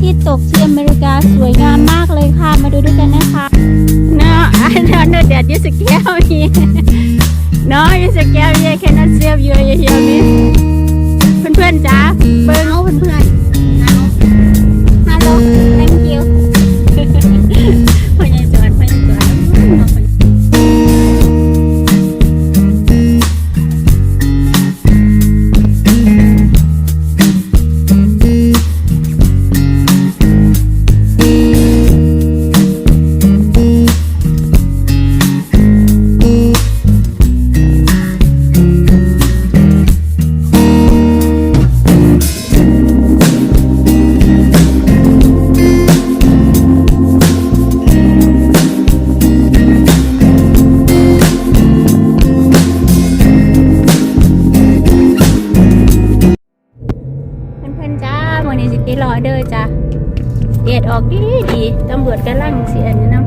ที่ตกที่อเมริกาสวยงามมากเลยค่ะ มาดูด้วยกันนะคะเนาะ I don't know that you scare me no you scare me I cannot save you you hear me เพื่อนๆจ้าเบิ้งเอาเพื่อนๆ ตำรวจกำลังเสียนี่นะ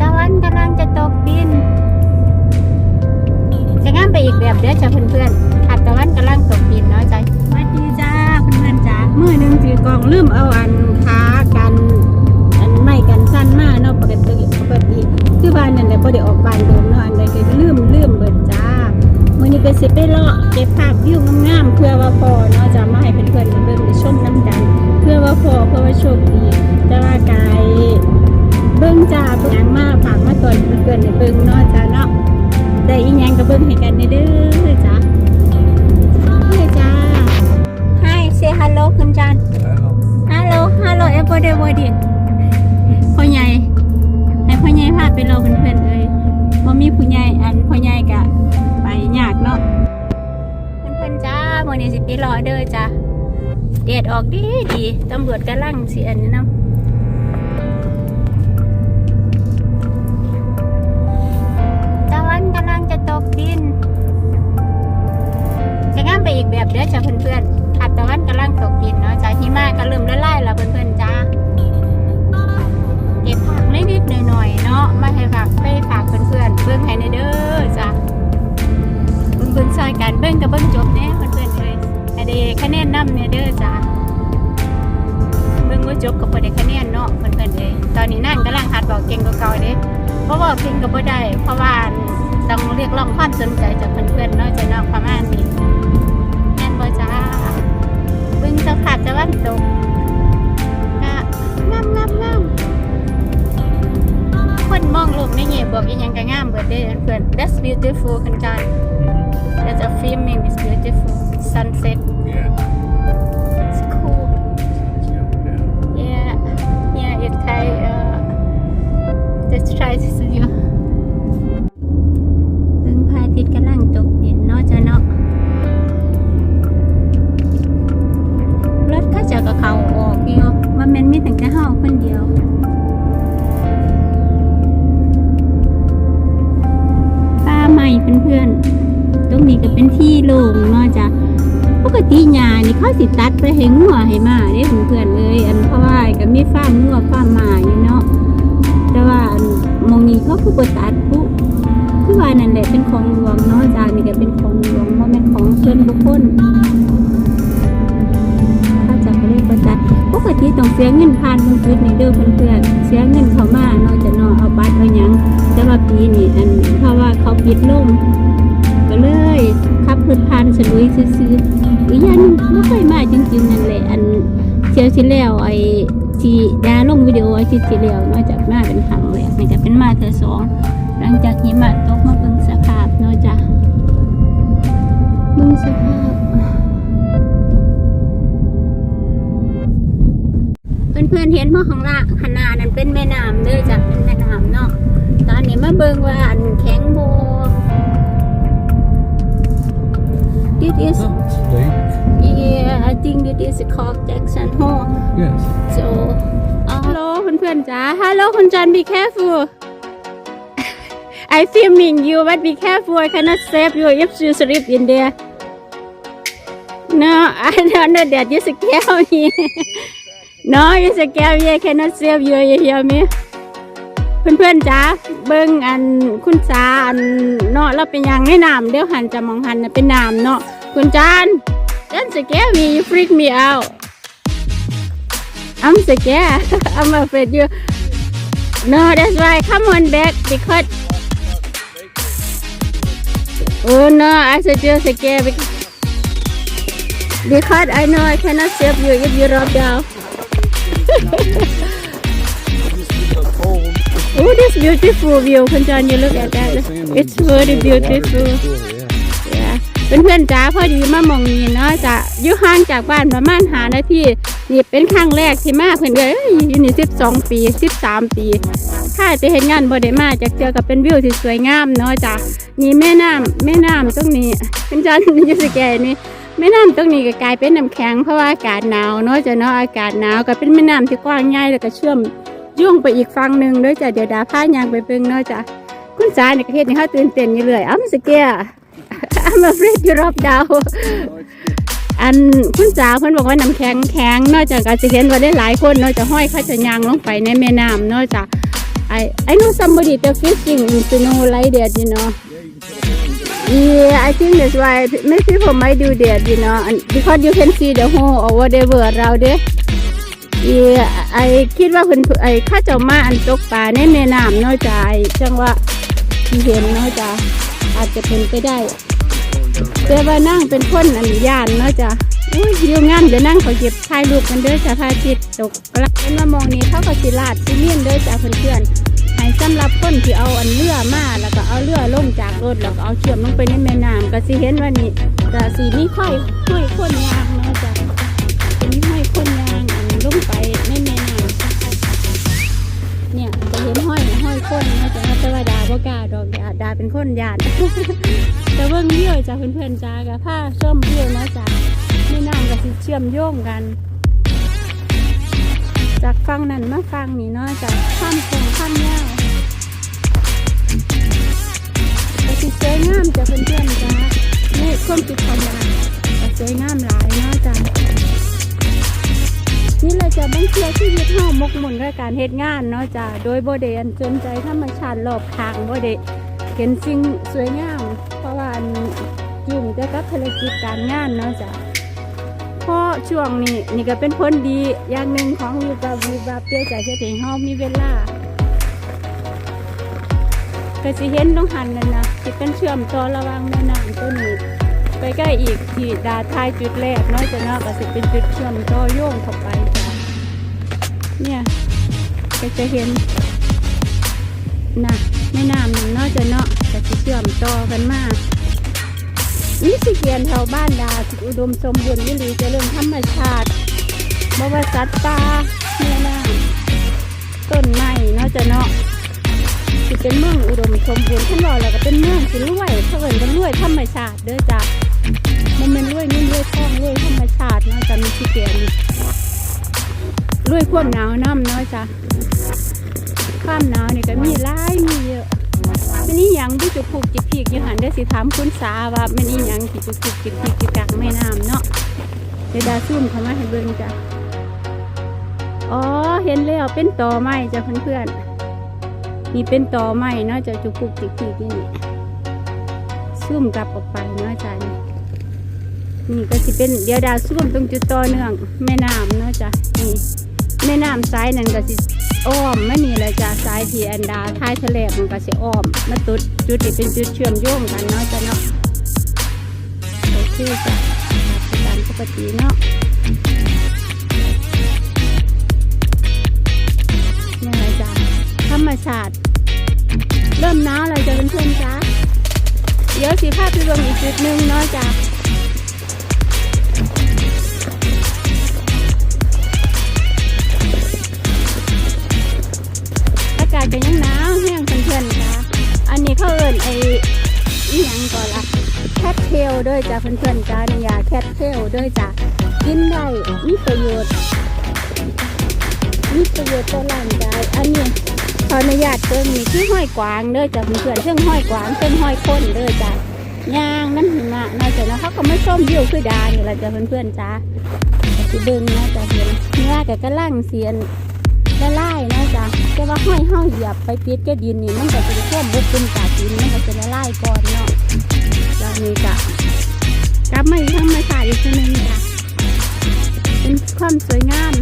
ตะวันกำลังจะตกดิน จะงามไปอีกแบบเด้อจ้าเพื่อนๆถัดตะวันกำลังตกดินเนาะจ้าสวัสดีจ้าเพื่อนๆจ้ามือหนึงถือกล่องลืมเอาอันขากันอันไม่กันสั้นมากเนาะปกติปกติคือบ้านนั่นแหละพอได้ออกบ้านโดนเนาะอันใดก็ลืมลืมเบิดจ้ามื้อนี้ก็สิไปเลาะเก็บภาพวิวงามๆเพื่อว่าพอ โชคดีแต่ว่ากายเบิ่งจ้าเบิ่งหยังมาฝากมาตอนเพื่อนๆได้เบิ่งเนาะจ้าเนาะได้อีหยังก็เบิ่งให้กันเด้อจ้าเฮ้ยจ้า Hi say hello คุณจัน Hello Hello everybody พ่อใหญ่ให้พ่อใหญ่พาไปรอเพื่อนๆเลยบ่มีผู้ใหญ่อันพ่อใหญ่กะไปยากเนาะเพื่อนๆจ้ามื้อนี้สิไปรอเด้อจ้า เดดออกดีดีตำรวจกำลังเสิอันนี้นำตะวันกำลังจะตกดิน จะงามไปอีกแบบเด้อจ้าเพื่อนๆถัดตะวันกำลังตกดินเนาะจ้าหิมะก็เริ่มละลายแล้วเพื่อนๆจ้าเก็บผักนิดๆหน่อยๆเนาะมาให้ฝากไปฝากเพื่อนๆเบิ้งให้ในเด้อจ้ะเบิ้งเบิ้งซอยกันเบิ้งกับเบิ้งจบเนี่ยเพื่ อนๆเลยให้ได้คะแนนนำเนี่ยเด้อจ้ะเบิ้งว่าจบกับบ่ได้คะแนนเนาะเพื่อนๆเลยตอนนี้นั่งกำลังหัดบอกเก่งกว่าเก่าเด้เพราะว่าเก่งก็บ่ได้เพราะว่าต้องเรียกร้องความสนใจจากเพื่อนๆเนาะจะเนาะประมาณนี้แม่นบ่จ้าเบิ้งสภาพตะวันตกก็งามงามงามคนมองโลกในแง่บวกอีหยังก็งามเบิดเด้อเพื่อน That's beautiful คันจาน That's a filming is beautiful sunset Yeah. it's cool Yeah. yeah yeah it Thai uh just try to see you ซึ่งพระอาทิตย์กำลังตกดินเนาะจ้ะเนาะรถเข้าเจะกับเขาออกอยู่ว่าแมันมีแต่เฮาคนเดียว ป้าใหม่เพื่อนๆ ตรงนี้ก็เป็นที่โล่งเนาะจ้ะ ปกติหญ้านี่เขาสิตัดไปให้งัวให้มาเด้เพื่อนเลย อันเพราะว่าก็มีฟามงัวฟามาอยู่เนาะแต่ว่าอันหมองนี้เขาคือบ่ตัดปุ๊คือว่านั่นแหละเป็นของหลวงเนาะจ้ะนี่ก็เป็นของหลวงบ่แม่นของส่วนบุคคลเขาจะก็เลยบ่ตัดปกติต้องเสียเงินผ่านบางจุดนี่เด้อเพื่อนๆเสียเงินเข้ามาเนาะจะเนาะเอาบัตรเอาหยังแต่ว่าปีนี้อันเพราะว่าเขาปิดลง ก็เลยขับรถผ่านสลุยซื้อๆอีกอย่างนึงไม่เคยมาจริงๆนั่นแหละอันเที่ยวที่แล้วไอ้ที่ดาลงวิดีโอไอาทิตย์ที่แล้วมาจากมาเป็นครั้งแรกนี่ก็เป็นมาเธอสองหลังจากหิมะตกมาเบิ่งสภาพเนาะจ้ะเบิ่งสภาพเพื่อนๆเห็นว่าข้างล่างขางหนาดนั้นเป็นแม่น้ำเด้อจ้ะเป็นแม่น้ำเนาะตอนนี้มาเบิ่งว่าอันแข็งโบ This is Oh, it's late. yeah I think this is called Jackson Hole Yes. so uh, hello เพื่อนๆจ้า hello คุณจัน be careful I filming you but be careful I cannot save you if you sleep in there no I don't know that you scare me no you scare me I cannot save you you hear me เพื่อนๆจ้าเบิ่งอันคุณสาอันเนาะเราเป็นหยังในน้ำเดี๋ยวหันจะมองหันน่ะเป็นน้ำเนาะ Kun don't scare me. You freak me out. I'm scared. I'm afraid you. No, that's why. Come on back because. Oh no, I said you're scared because. Because I know I cannot save you if you drop down. oh, this beautiful view, Kunjan. You look at that. It's very beautiful. เป็นเพื่อนๆจ้าพอดีมามองนี่เนาะจะอยู่ห่างจากบ้านประมาณหานาทีนี่เป็นครั้งแรกที่มาเพื่อนเอ้ยอยู่นี่สิบสองปีสิบสามปีถ้าจะเห็นงานบ่ได้มาจากเจอกับเป็นวิวที่สวยงามเนาะจ้ะนี่แม่น้ำแม่น้ำตรงนี้เป็นจันยูสแกนี่แม่น้ำตรงนี้ก็กลายเป็นน้ำแข็งเพราะว่าอากาศหนาวเนาะจ้ะเนาะอากาศหนาวก็เป็นแม่น้ำที่กว้างใหญ่แล้วก็เชื่อมยุ่งไปอีกฝั่งหนึ่งด้วยจ้ะเดี๋ยวดาพายางไปเบิ่งเนาะจ้ะคุณสาเนี่ยก็เฮ็ดให้เขาตื่นเต้นอยู่เลยอ้ำสแก I'm afraid you drop down อันคุณจ๋าเพิ่นบอกว่าน้ำแข็งแข็งนอกจากการจะเห็นว่าได้หลายคนเนอกจากห้อยเขาจะยางลงไปในแม่น้ำเนอกจาก I I know somebody that fishing in snow like that you know yeah I think that's why many people might do that you know and because you can see the hole or whatever around it yeah I คิดว่าเพิ่นไอ้เข้าเจ้ามาอันตกปลาในแม่น้ำเนอกจากไอ้จังว่าที่เห็นเนอกจากอาจจะเป็นไปได้ แต่ว่านั่งเป็นคนอันยานเนาะจ้ะอุ้ยยู่งามเดี๋ยวนั่งเขาเก็บถ่ายรูปกันเด้อจ้ะพาทิตตกกลับเป็นมามองนี้เขาก็สิลาดสิเลียนเด้อจ้ะเพื่อนๆให้สำหรับคนที่เอาอันเรือมาแล้วก็เอาเรือลงจากรถแล้วก็เอาเชือมลงไปในแม่น้ำก็สิเห็นว่านี่ก็สีนี้ค่อยค่อยคนยางเนาะจ้ะเป็นห้อยคนยางอันลงไปในแม่น้ำเนี่ยจะเห็นห้อยห้อยคนเนาะจ้ะแต่ว่าดาบ่กล้าดอกดาดาเป็นคนยาน แต่เบิ่งเดียวจ้ะเพื่อนๆจ้ากับผ้าเชื่อมเดี่ยวนะจ้ะไม่น้ำกับสิเชื่อมโยงกัน จากฟังนั้นมาฟังนี่เนาะจ้ะข้ามคงข้ามยาวก็สิสวยงามจ้ะเพื่อนๆจ้านี่ความคิดของยาก็สวยงามหลายเนาะจ้ะนี่เลยจะบังเทียชีวิตเฮามกมุ่นกับการเฮ็ดงานเนาะจ้ะโดยโบ่ได้อันสนใจธรรมชาติรอบข้างโบ่ได้เห็นสิ่งสวยงาม ยุ่งแต่กับภารกิจการงานเนาะจ้ะเพราะช่วงนี้นี่ก็เป็นผลดีอย่างหนึ่งของวิวบาวิวบาเปียจากเฮ็ดให้เฮามีเวลาก็สิเห็นตรงหันนั่นนะที่เป็นเชื่อมต่อระหว่างแม่น้ำตัวนี้ไปใกล้อีกที่ดาท้ายจุดแรกเนาะจ้ะเนาะก็สิเป็นจุดเชื่อมต่อโยงเข้าไปจ้ะเนี่ยก็จะเห็นนะแม่น้ำนี่เนาะจะเนาะจะสิเชื่อมต่อกันมาก นี่สิเกียนแถวบ้านดาสิอุดมสมบูรณ์วิลีเจรื่องธรรมชาติบวสัตว์ป่าแม่น้ำต้นไม้เนาะจะเนาะสิเป็นเมืองอุดมสมบูรณ์ท่านบอกแล้วก็เป็นเมืองสิรวยเขาเอิ้นกันรวยธรรมชาติเด้อจ้ะมันเป็นรวยเงินรวยทองรวยธรรมชาติเนาะจะมีสิเกียนรวยความหนาวน้ำเนาะจ้ะความหนาวนี่ก็มีหลายมีเยอะ มันนี่ยังที่จุกผูกจิกพีกอยู่หันได้สิถามคุณสาว่ามันนี่ยังที่จุกผูกจิกพีกอยู่กลางแม่น้ำเนาะเดียวดาซุ่มเข้ามาให้เบิ่งจ้ะอ๋อเห็นแล้วเป็นตอไม้จ้ะเพื่อนๆนี่เป็นตอไม้เนาะจะจุกผูกจิกพีกนี่ซุ่มกลับออกไปเนาะจ้ะนี่นี่ก็สิเป็นเดียวดาซุ่มตรงจุดต่อเนื่องแม่น้ำเนาะจ้ะนี่แม่น้ำซ้ายนั่นก็สิ อ้อมไม่มีเลยจ้ะสายทีอันดาท้ายทะเลมันก็จะอ้อมมาตุดจุดที่เป็นจุดเชื่อมโยงกันเนาะจ้ะเนาะโอเคจ้ะตามปกติเนาะนี่แหละจ้ะธรรมชาติ เริ่มหนาวเลยจ้ะเพื่อนๆจ้ะเดี๋ยวสีภาพไปรวมอีกจุดหนึ่งเนาะจ้ะ ด้วยจ้ะกินได้มีประโยชน์มีประโยชน์ต่อร่างกายอันนี้ขออนุญาตเติมนี่คือห้อยกวางเด้อจ้ะเพื่อนๆเชิงห้อยกวางเชิงห้อยค้นเด้อจ้ะย่างน้ำหิมะนะจ๊ะนะเขาก็ไม่ส้มวิวคือดานี่แหละจ้ะเพื่อนๆจ้ะสิเบิ่งนะจ้ะเห็นเนื้อกับกระลังเสียนละลายนะจ๊ะแต่ว่าห้อยห้อยเหยียบไปปิดก็ดินนี่มันก็จะท่วมบุกเป็นกาดินมันก็จะละลายก่อนเนาะแล้วนี่จ้ะกลับมาอีกทีหนึงจ้ะเป็น ความสวยงาม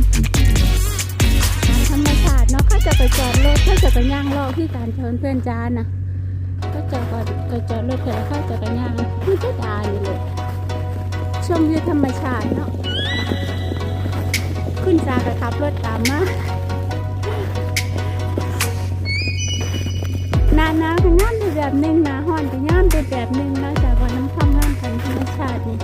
ธรรมชาติเนาะเขาจะไปจอดรถเขาจะไปย่างรอที่การเชิญเพื่อนจานนะก็จะก่อนก็จอดรถเถอะเขาจะไปย่างคือจาอยู่เลยชมวิวธรรมชาติเนาะขึ้นจากระขับรถตามมาหนาหนาวก็งามไปแบบหนึงหนาฮ้อนก็งามไปแบบหนึงนะจากวันน้ำคำงามกันธรรมชาตินี่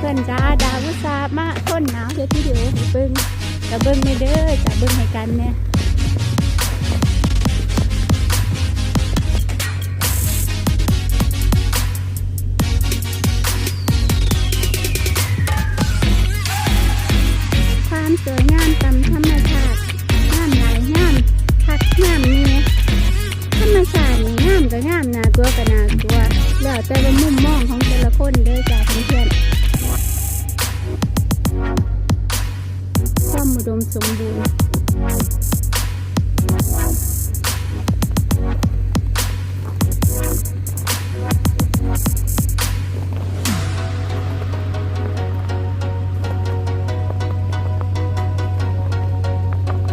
เพื่อนๆจ้าดาวุสามาต้นหนาวเดี๋ยวที่เดียวให้เบิ้งกับเบิ้งไม่เด้อจะเบิ้งให้กันเนี่ย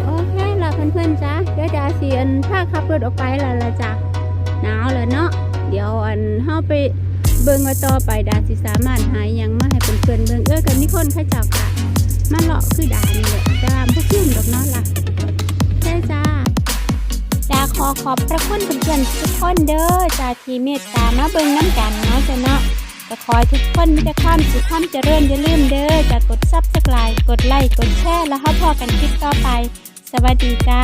โอเคล่ะเพื่อนๆจ้าเดี๋ยวดาเสียนถ้าขับรถออกไปแล้วล่ะจ้าหนาวแล้วเนาะเดี๋ยวอันเฮาไปเบิ่งว่าต่อไปดาสิสามารถหาหยังมาให้เพื่อนๆเบิ่งเอ้อกันมีคนเขาเจ้ากะ มันเลาะคือดานี่แหละแต่ว่าบ่ขึ้นดอกเนาะล่ะใช่จ้าจ้าขอขอบพระคุณเพื่อนทุกคนเด้อจ้าที่เมตตามาเบิ่งน้ำกันเนาะจ้าเนาะก็ขอยทุกคนมีแต่ความสุขความเจริญอย่าลืมเด้อจะกดซับสไครต์กดไลค์กดแชร์แล้วเฮาพอกันคลิปต่อไป สวัสดีจ้า